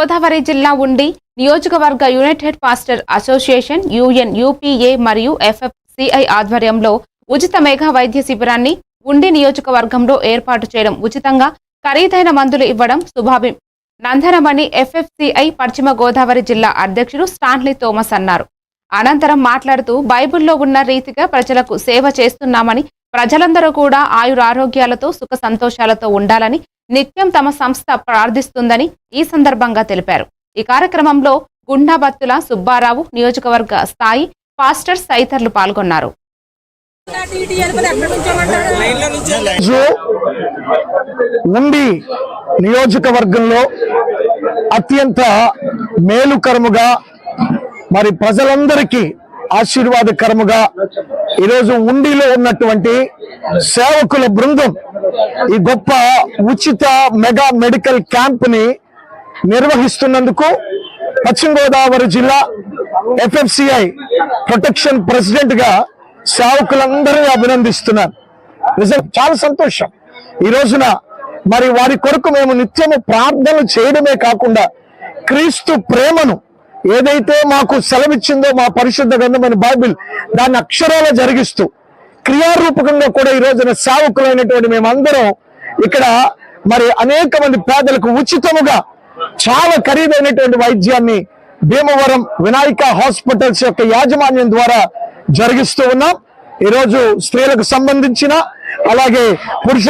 గోదావరి జిల్లా ఉండి నియోజకవర్గ united pastor association UN UPA మరియు ఎఫ్ఎఫ్సిఐ ఆధ్వర్యంలో ఉచిత మేఘా వైద్య శిబిరాన్ని ఉండి నియోజకవర్గంలో ఏర్పాటు చేయడం ఉచితంగా ఖరీదైన మందులు ఇవ్వడం శుభాభి నందనమణి ఎఫ్ఎఫ్సిఐ పశ్చిమ గోదావరి జిల్లా అధ్యక్షుడు స్టాన్లీ థోమస్ అన్నారు. అనంతరం మాట్లాడుతూ బైబిల్లో ఉన్న రీతిగా ప్రజలకు సేవ చేస్తున్నామని ప్రజలందరూ కూడా ఆయురారోగ్యాలతో సుఖ సంతోషాలతో ఉండాలని నిత్యం తమ సంస్థ ప్రార్థిస్తుందని ఈ సందర్భంగా తెలిపారు. ఈ కార్యక్రమంలో గుండాబత్తుల సుబ్బారావు నియోజకవర్గ స్థాయి పాస్టర్స్ తదితరులు పాల్గొన్నారు. ఉండి నియోజకవర్గంలో అత్యంత మేలుకరముగా మరి ప్రజలందరికీ ఆశీర్వాదకరముగా ఈరోజు ఉండిలో ఉన్నటువంటి సేవకుల బృందం ఈ గొప్ప ఉచిత మెగా మెడికల్ క్యాంప్ని నిర్వహిస్తున్నందుకు పశ్చిమ గోదావరి జిల్లా ఎఫ్ఎఫ్సిఐ ప్రొటెక్షన్ ప్రెసిడెంట్గా సేవకులందరినీ అభినందిస్తున్నాను. నిజం చాలా సంతోషం. ఈ రోజున మరి వారి కొరకు మేము నిత్యము ప్రార్థనలు చేయడమే కాకుండా క్రీస్తు ప్రేమను ఏదైతే మాకు సెలవిచ్చిందో మా పరిశుద్ధ గ్రంథమైన బైబిల్ దాన్ని అక్షరాల జరిగిస్తూ క్రియారూపకంగా కూడా ఈ రోజున సేవకులైనటువంటి మేమందరం ఇక్కడ మరి అనేక మంది పేదలకు ఉచితముగా చాలా ఖరీదైనటువంటి వైద్యాన్ని భీమవరం వినాయక హాస్పిటల్స్ యొక్క యాజమాన్యం ద్వారా జరిగిస్తూ ఉన్నాం. ఈరోజు స్త్రీలకు సంబంధించిన అలాగే పురుష